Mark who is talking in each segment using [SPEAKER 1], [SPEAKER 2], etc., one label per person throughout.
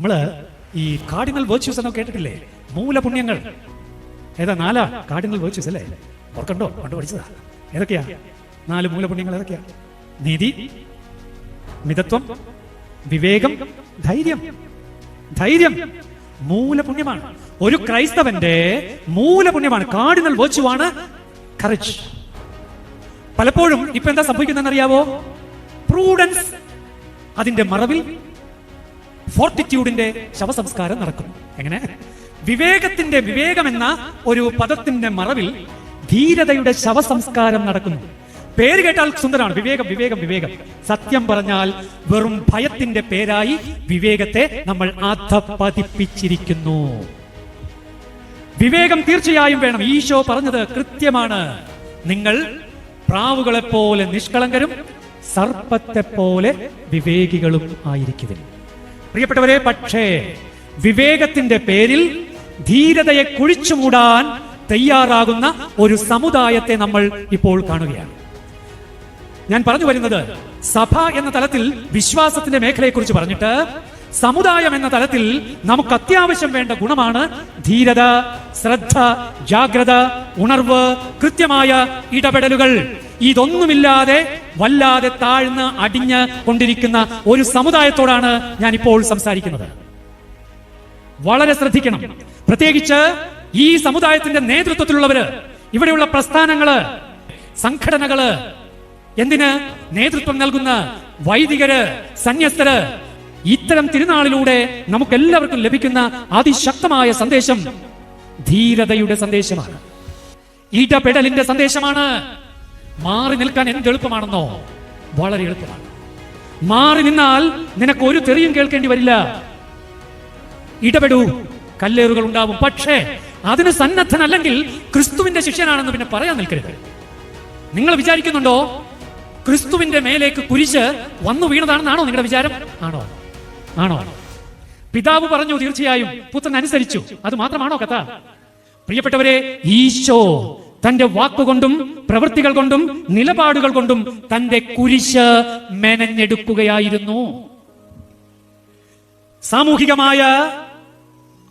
[SPEAKER 1] നമ്മൾ ഈ cardinal virtues എന്നൊക്കെ കേട്ടിട്ടില്ലേ? മൂലപുണ്യങ്ങൾ. ഏതാ നാലാ? കാർഡിനൽ വേർച്യൂസ് അല്ലേ? ഓർക്കണ്ടോ? പണ്ട് പഠിച്ചതാ. ഏതൊക്കെയാ? നാല് മൂലപുണ്യങ്ങൾ ഏതൊക്കെയാ? നീതി മിതത്വം വിവേകം ധൈര്യം. ധൈര്യം മൂലപുണ്യമാണ്. ഒരു ക്രൈസ്തവന്റെ മൂലപുണ്യമാണ്. കാർഡിനൽ വേർച്യുവാണ് കറേജ് പലപ്പോഴും ഇപ്പൊ എന്താ സംഭവിക്കുന്നതെന്ന് അറിയാവോ പ്രൂഡൻസ് അതിന്റെ മറവിൽ ഫോർട്ടിറ്റ്യൂഡിന്റെ ശവസംസ്കാരം നടക്കും എങ്ങനെ? വിവേകത്തിന്റെ വിവേകം എന്ന ഒരു പദത്തിന്റെ മറവിൽ ധീരതയുടെ ശവസംസ്കാരം നടക്കുന്നു. പേര് കേട്ടാൽ സുന്ദരമാണ്. വിവേകം വിവേകം വിവേകം. സത്യം പറഞ്ഞാൽ വെറും ഭയത്തിന്റെ പേരായി വിവേകത്തെ നമ്മൾ അധപ്പതിപ്പിച്ചിരിക്കുന്നു വിവേകം തീർച്ചയായും വേണം. ഈശോ പറഞ്ഞത് കൃത്യമാണ്. നിങ്ങൾ പ്രാവുകളെ പോലെ നിഷ്കളങ്കരും സർപ്പത്തെ പോലെ വിവേകികളും ആയിരിക്കുവിൻ. പ്രിയപ്പെട്ടവരെ പക്ഷേ വിവേകത്തിന്റെ പേരിൽ ധീരതയെ കുഴിച്ചു മൂടാൻ തയ്യാറാകുന്ന ഒരു സമുദായത്തെ നമ്മൾ ഇപ്പോൾ കാണുകയാണ്. ഞാൻ പറഞ്ഞു വരുന്നത് സഭ എന്ന തലത്തിൽ വിശ്വാസത്തിന്റെ മേഖലയെക്കുറിച്ച് പറഞ്ഞിട്ട് സമുദായം എന്ന തലത്തിൽ നമുക്ക് അത്യാവശ്യം വേണ്ട ഗുണമാണ് ധീരത ശ്രദ്ധ ജാഗ്രത ഉണർവ് കൃത്യമായ ഇടപെടലുകൾ. ഇതൊന്നുമില്ലാതെ വല്ലാതെ താഴ്ന്ന് അടിഞ്ഞ് കൊണ്ടിരിക്കുന്ന ഒരു സമുദായത്തോടാണ് ഞാൻ ഇപ്പോൾ സംസാരിക്കുന്നത്. വളരെ ശ്രദ്ധിക്കണം. പ്രത്യേകിച്ച് ഈ സമുദായത്തിന്റെ നേതൃത്വത്തിലുള്ളവര് ഇവിടെയുള്ള പ്രസ്ഥാനങ്ങൾ സംഘടനകൾ എന്തിന് നേതൃത്വം നൽകുന്ന വൈദികര് സന്യസ്തര് ഇത്തരം തിരുനാളിലൂടെ നമുക്ക് എല്ലാവർക്കും ലഭിക്കുന്ന അതിശക്തമായ സന്ദേശം ധീരതയുടെ സന്ദേശമാണ്. ഇടപെടലിന്റെ സന്ദേശമാണ്. മാറി നിൽക്കാൻ എന്ത് എളുപ്പമാണെന്നോ? വളരെ എളുപ്പമാണ്. മാറി നിന്നാൽ നിനക്ക് ഒരു തെറിയും കേൾക്കേണ്ടി വരില്ല. ഇടപെടൂ. കല്ലേറുകൾ ഉണ്ടാവും. പക്ഷേ അതിന് സന്നദ്ധനല്ലെങ്കിൽ ക്രിസ്തുവിന്റെ ശിഷ്യനാണെന്ന് പിന്നെ പറയാൻ നിൽക്കരുത്. നിങ്ങൾ വിചാരിക്കുന്നുണ്ടോ? ക്രിസ്തുവിന്റെ മേലേക്ക് കുരിശ് വന്നു വീണതാണെന്നാണോ നിങ്ങളുടെ വിചാരം? ആണോ? ആണോ? പിതാവ് പറഞ്ഞു തീർച്ചയായും പുത്രൻ അനുസരിച്ചു. അത് മാത്രമാണോ കഥ? പ്രിയപ്പെട്ടവരെ ഈശോ തന്റെ വാക്കുകൊണ്ടും പ്രവൃത്തികൾ കൊണ്ടും നിലപാടുകൾ കൊണ്ടും തന്റെ കുരിശ് മെനഞ്ഞെടുക്കുകയായിരുന്നു. സാമൂഹികമായ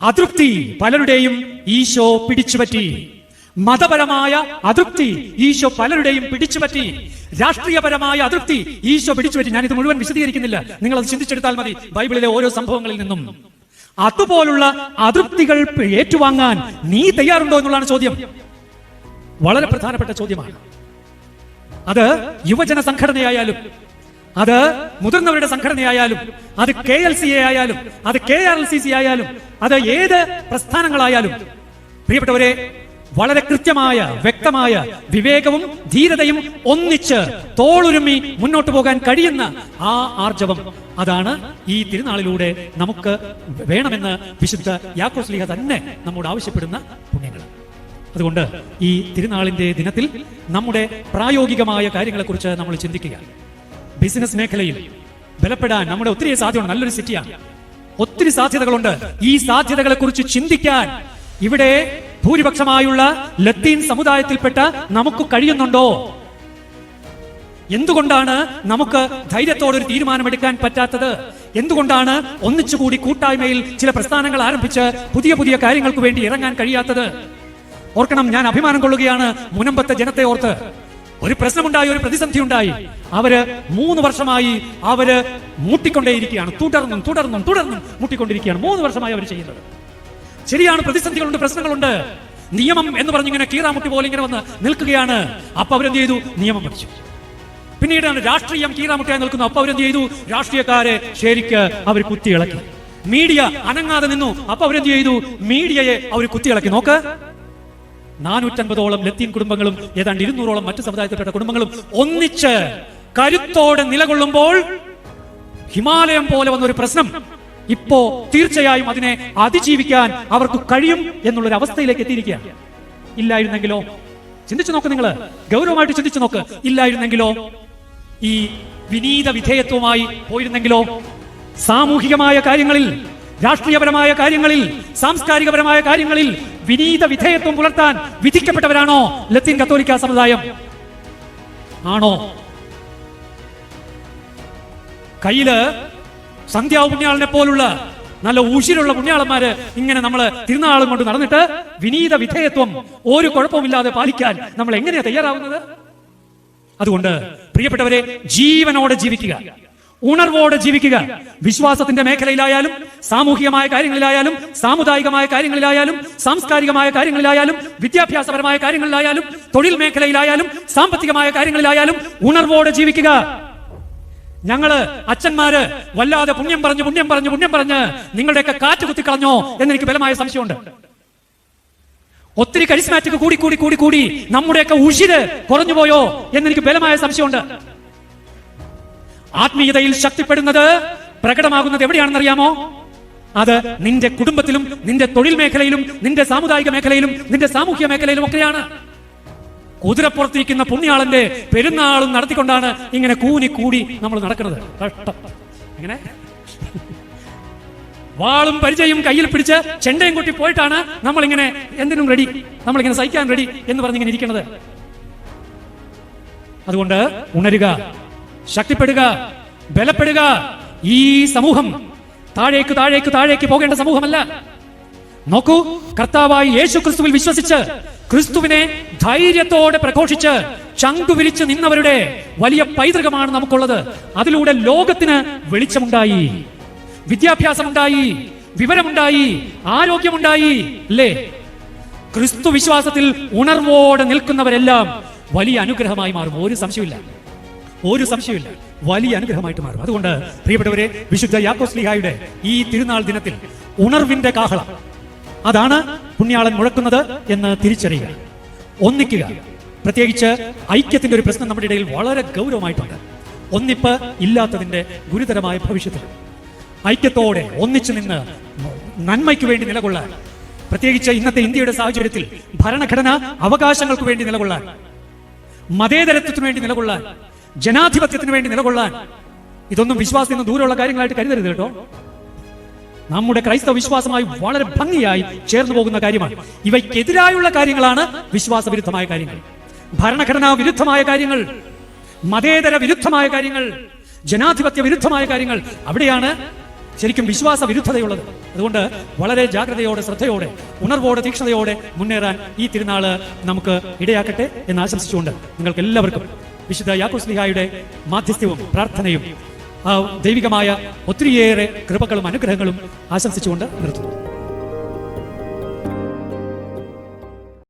[SPEAKER 1] അതൃപ്തി പലരുടെയും ഈശോ പിടിച്ചുപറ്റി. മതപരമായ അതൃപ്തി ഈശോ പലരുടെയും പിടിച്ചുപറ്റി. രാഷ്ട്രീയപരമായ അതൃപ്തി ഈശോ പിടിച്ചുപറ്റി. ഞാൻ ഇത് മുഴുവൻ വിശദീകരിക്കുന്നില്ല. നിങ്ങൾ അത് ചിന്തിച്ചെടുത്താൽ മതി ബൈബിളിലെ ഓരോ സംഭവങ്ങളിൽ നിന്നും. അതുപോലുള്ള അതൃപ്തികൾ ഏറ്റുവാങ്ങാൻ നീ തയ്യാറുണ്ടോ എന്നുള്ളതാണ് ചോദ്യം. വളരെ പ്രധാനപ്പെട്ട ചോദ്യമാണ്. അത് യുവജന സംഘടനയായാലും അത് മുതിർന്നവരുടെ സംഘടനയായാലും അത് കെ എൽ സി എ ആയാലും അത് K R L C C ആയാലും അത് ഏത് പ്രസ്ഥാനങ്ങളായാലും പ്രിയപ്പെട്ടവരെ വളരെ കൃത്യമായ വ്യക്തമായ വിവേകവും ധീരതയും ഒന്നിച്ച് തോളുരുമ്മി മുന്നോട്ട് പോകാൻ കഴിയുന്ന ആ ആർജവം. അതാണ് ഈ തിരുനാളിലൂടെ നമുക്ക് വേണമെന്ന് വിശുദ്ധ യാക്കോസ്ലിഹ തന്നെ നമ്മോട് ആവശ്യപ്പെടുന്ന പുണ്യങ്ങൾ അതുകൊണ്ട് ഈ തിരുനാളിന്റെ ദിനത്തിൽ നമ്മുടെ പ്രായോഗികമായ കാര്യങ്ങളെക്കുറിച്ച് നമ്മൾ ചിന്തിക്കുക. ബിസിനസ് മേഖലയിൽ ബലപ്പെടാൻ നമ്മുടെ ഒത്തിരി സാധ്യതയുണ്ട് നല്ലൊരു സിറ്റിയാണ്. ഒത്തിരി സാധ്യതകളുണ്ട്. ഈ സാധ്യതകളെ കുറിച്ച് ചിന്തിക്കാൻ ഇവിടെ ഭൂരിപക്ഷമായുള്ള ലത്തീൻ സമുദായത്തിൽപ്പെട്ട നമുക്ക് കഴിയുന്നുണ്ടോ? എന്തുകൊണ്ടാണ് നമുക്ക് ധൈര്യത്തോടൊരു തീരുമാനമെടുക്കാൻ പറ്റാത്തത്? എന്തുകൊണ്ടാണ് ഒന്നിച്ചുകൂടി കൂട്ടായ്മയിൽ ചില പ്രസ്ഥാനങ്ങൾ ആരംഭിച്ച് പുതിയ പുതിയ കാര്യങ്ങൾക്ക് വേണ്ടി ഇറങ്ങാൻ കഴിയാത്തത്? ഓർക്കണം ഞാൻ അഭിമാനം കൊള്ളുകയാണ് മുനമ്പത്തെ ജനത്തെ ഓർത്ത്. ഒരു പ്രശ്നമുണ്ടായി ഒരു പ്രതിസന്ധി ഉണ്ടായി. അവർ മൂന്ന് വർഷമായി അവർ മൂട്ടിക്കൊണ്ടേയിരിക്കുകയാണ്. തുടർന്നും തുടർന്നും തുടർന്നും മുട്ടിക്കൊണ്ടിരിക്കുകയാണ്. മൂന്ന് വർഷമായി അവർ ചെയ്യുന്നത്. ശരിയാണ് പ്രതിസന്ധികളുണ്ട് പ്രശ്നങ്ങളുണ്ട്. നിയമം എന്ന് പറഞ്ഞിങ്ങനെ കീറാമുട്ടി പോലെ ഇങ്ങനെ വന്ന് നിൽക്കുകയാണ്. അപ്പൊ അവരെന്ത് ചെയ്തു? നിയമം പഠിച്ചു. പിന്നീടാണ് രാഷ്ട്രീയം കീറാമുട്ടിയായി നിൽക്കുന്നു. അപ്പൊ അവരെന്ത് ചെയ്തു? രാഷ്ട്രീയക്കാരെ ശരിക്ക് അവർ കുത്തിയിളക്കി. മീഡിയ അനങ്ങാതെ നിന്നു. അപ്പൊ അവരെന്ത് ചെയ്തു? മീഡിയയെ അവർ കുത്തിയിളക്കി. നോക്ക്. നാനൂറ്റൻപതോളം ലത്തീൻ കുടുംബങ്ങളും ഏതാണ്ട് ഇരുന്നൂറോളം മറ്റു സമുദായത്തിൽപ്പെട്ട കുടുംബങ്ങളും ഒന്നിച്ച് കരുത്തോടെ നിലകൊള്ളുമ്പോൾ ഹിമാലയം പോലെ വന്ന ഒരു പ്രശ്നം ഇപ്പോ തീർച്ചയായും അതിനെ അതിജീവിക്കാൻ അവർക്ക് കഴിയും എന്നുള്ളൊരു അവസ്ഥയിലേക്ക് എത്തിയിരിക്കുകയാണ്. ഇല്ലായിരുന്നെങ്കിലോ? ചിന്തിച്ചു നോക്ക് നിങ്ങൾ ഗൗരവമായിട്ട് ചിന്തിച്ചു നോക്ക്. ഇല്ലായിരുന്നെങ്കിലോ? ഈ വിനീത വിധേയത്വമായി പോയിരുന്നെങ്കിലോ? സാമൂഹികമായ കാര്യങ്ങളിൽ രാഷ്ട്രീയപരമായ കാര്യങ്ങളിൽ സാംസ്കാരികപരമായ കാര്യങ്ങളിൽ വിനീത വിധേയത്വം പുലർത്താൻ വിധിക്കപ്പെട്ടവരാണോ ലത്തീൻ കത്തോലിക്ക സമുദായം ആണോ? കയ്യിൽ സന്ധ്യാപുണ്യാളിനെ പോലുള്ള നല്ല ഊശിലുള്ള പുണ്യാളന്മാര് ഇങ്ങനെ നമ്മൾ തിരുനാളും കൊണ്ട് നടന്നിട്ട് വിനീത വിധേയത്വം ഒരു കുഴപ്പമില്ലാതെ പാലിക്കാൻ നമ്മൾ എങ്ങനെയാ തയ്യാറാവുന്നത്? അതുകൊണ്ട് പ്രിയപ്പെട്ടവരെ ജീവനോടെ ജീവിക്കുക. ഉണർവോടെ ജീവിക്കുക. വിശ്വാസത്തിന്റെ മേഖലയിലായാലും സാമൂഹികമായ കാര്യങ്ങളിലായാലും സാമുദായികമായ കാര്യങ്ങളിലായാലും സാംസ്കാരികമായ കാര്യങ്ങളിലായാലും വിദ്യാഭ്യാസപരമായ കാര്യങ്ങളിലായാലും തൊഴിൽ മേഖലയിലായാലും സാമ്പത്തികമായ കാര്യങ്ങളിലായാലും ഉണർവോടെ ജീവിക്കുക. ഞങ്ങൾ അച്ഛന്മാര് വല്ലാതെ പുണ്യം പറഞ്ഞു പുണ്യം പറഞ്ഞു പുണ്യം പറഞ്ഞ് നിങ്ങളുടെയൊക്കെ കാറ്റ് കുത്തിക്കളഞ്ഞോ എന്ന് എനിക്ക് ബലമായ സംശയമുണ്ട്. ഒത്തിരി കരിസ്മാറ്റിക് കൂടി കൂടി കൂടി കൂടി നമ്മുടെയൊക്കെ ഉഷിര് കുറഞ്ഞു പോയോ എന്നെനിക്ക് ബലമായ സംശയമുണ്ട്. ആത്മീയതയിൽ ശക്തിപ്പെടുന്നത് പ്രകടമാകുന്നത് എവിടെയാണെന്നറിയാമോ? അത് നിന്റെ കുടുംബത്തിലും നിന്റെ തൊഴിൽ മേഖലയിലും നിന്റെ സാമുദായിക മേഖലയിലും നിന്റെ സാമൂഹ്യ മേഖലയിലും ഒക്കെയാണ്. കുതിരപ്പുറത്തിരിക്കുന്ന പുണ്യാളന്റെ പെരുന്നാളും നടത്തിക്കൊണ്ടാണ് ഇങ്ങനെ കൂനി കൂടി നമ്മൾ നടക്കുന്നത്. കഷ്ടം. ഇങ്ങനെ വാളും പരിചയം കയ്യിൽ പിടിച്ച് ചെണ്ടയും കൂട്ടി പോയിട്ടാണ് നമ്മളിങ്ങനെ എന്തിനും റെഡി നമ്മളിങ്ങനെ സഹിക്കാൻ റെഡി എന്ന് പറഞ്ഞിങ്ങനെ ഇരിക്കുന്നത്. അതുകൊണ്ട് ഉണരുക. ശക്തിപ്പെടുക ബലപ്പെടുക. ഈ സമൂഹം താഴേക്ക് താഴേക്ക് താഴേക്ക് പോകേണ്ട സമൂഹമല്ല. നോക്കൂ കർത്താവായി യേശു ക്രിസ്തുവിൽ വിശ്വസിച്ച് ക്രിസ്തുവിനെ ധൈര്യത്തോടെ പ്രഘോഷിച്ച് ചങ്കു വിരിച്ച് നിന്നവരുടെ വലിയ പൈതൃകമാണ് നമുക്കുള്ളത്. അതിലൂടെ ലോകത്തിന് വെളിച്ചമുണ്ടായി. വിദ്യാഭ്യാസമുണ്ടായി. വിവരമുണ്ടായി. ആരോഗ്യമുണ്ടായി. അല്ലേ? ക്രിസ്തു വിശ്വാസത്തിൽ ഉണർവോടെ നിൽക്കുന്നവരെല്ലാം വലിയ അനുഗ്രഹമായി മാറും. ഒരു സംശയമില്ല ഒരു സംശയമില്ല വലിയ അനുഗ്രഹമായിട്ട് മാറും. അതുകൊണ്ട് പ്രിയപ്പെട്ടവരെ വിശുദ്ധ യാക്കോസ്ലിഹായുടെ ഈ തിരുനാൾ ദിനത്തിൽ ഉണർവിന്റെ കാഹളം. അതാണ് പുണ്യാളൻ മുഴക്കുന്നത് എന്ന് തിരിച്ചറിയുക. ഒന്നിക്കുക. പ്രത്യേകിച്ച് ഐക്യത്തിന്റെ ഒരു പ്രശ്നം നമ്മുടെ ഇടയിൽ വളരെ ഗൗരവമായിട്ടുണ്ട്. ഒന്നിപ്പ് ഇല്ലാത്തതിന്റെ ഗുരുതരമായ ഭവിഷ്യത്തിൽ ഐക്യത്തോടെ ഒന്നിച്ചു നിന്ന് നന്മയ്ക്ക് വേണ്ടി നിലകൊള്ളാൻ പ്രത്യേകിച്ച് ഇന്നത്തെ ഇന്ത്യയുടെ സാഹചര്യത്തിൽ ഭരണഘടന അവകാശങ്ങൾക്ക് വേണ്ടി നിലകൊള്ളാൻ മതേതരത്വത്തിന് വേണ്ടി നിലകൊള്ളാൻ ജനാധിപത്യത്തിന് വേണ്ടി നിലകൊള്ളാൻ. ഇതൊന്നും വിശ്വാസത്തിൽ നിന്ന് ദൂരമുള്ള കാര്യങ്ങളായിട്ട് കരുതരുത് കേട്ടോ. നമ്മുടെ ക്രൈസ്തവ വിശ്വാസമായി വളരെ ഭംഗിയായി ചേർന്നു പോകുന്ന കാര്യമാണ്. ഇവയ്ക്കെതിരായുള്ള കാര്യങ്ങളാണ് വിശ്വാസ വിരുദ്ധമായ കാര്യങ്ങൾ. ഭരണഘടനാ വിരുദ്ധമായ കാര്യങ്ങൾ മതേതര വിരുദ്ധമായ കാര്യങ്ങൾ ജനാധിപത്യ വിരുദ്ധമായ കാര്യങ്ങൾ. അവിടെയാണ് ശരിക്കും വിശ്വാസ വിരുദ്ധതയുള്ളത് അതുകൊണ്ട് വളരെ ജാഗ്രതയോടെ ശ്രദ്ധയോടെ ഉണർവോടെ തീക്ഷ്ണതയോടെ മുന്നേറാൻ ഈ തിരുനാൾ നമുക്ക് ഇടയാക്കട്ടെ എന്ന് ആശംസിച്ചുകൊണ്ട് നിങ്ങൾക്ക് എല്ലാവർക്കും വിശുദ്ധ യാക്കോസ്ലിഹായുടെ മാധ്യസ്ഥ്യവും പ്രാർത്ഥനയും ദൈവികമായ ഒത്തിരിയേറെ കൃപകളും അനുഗ്രഹങ്ങളും ആശംസിച്ചുകൊണ്ട് നിർത്തുന്നു.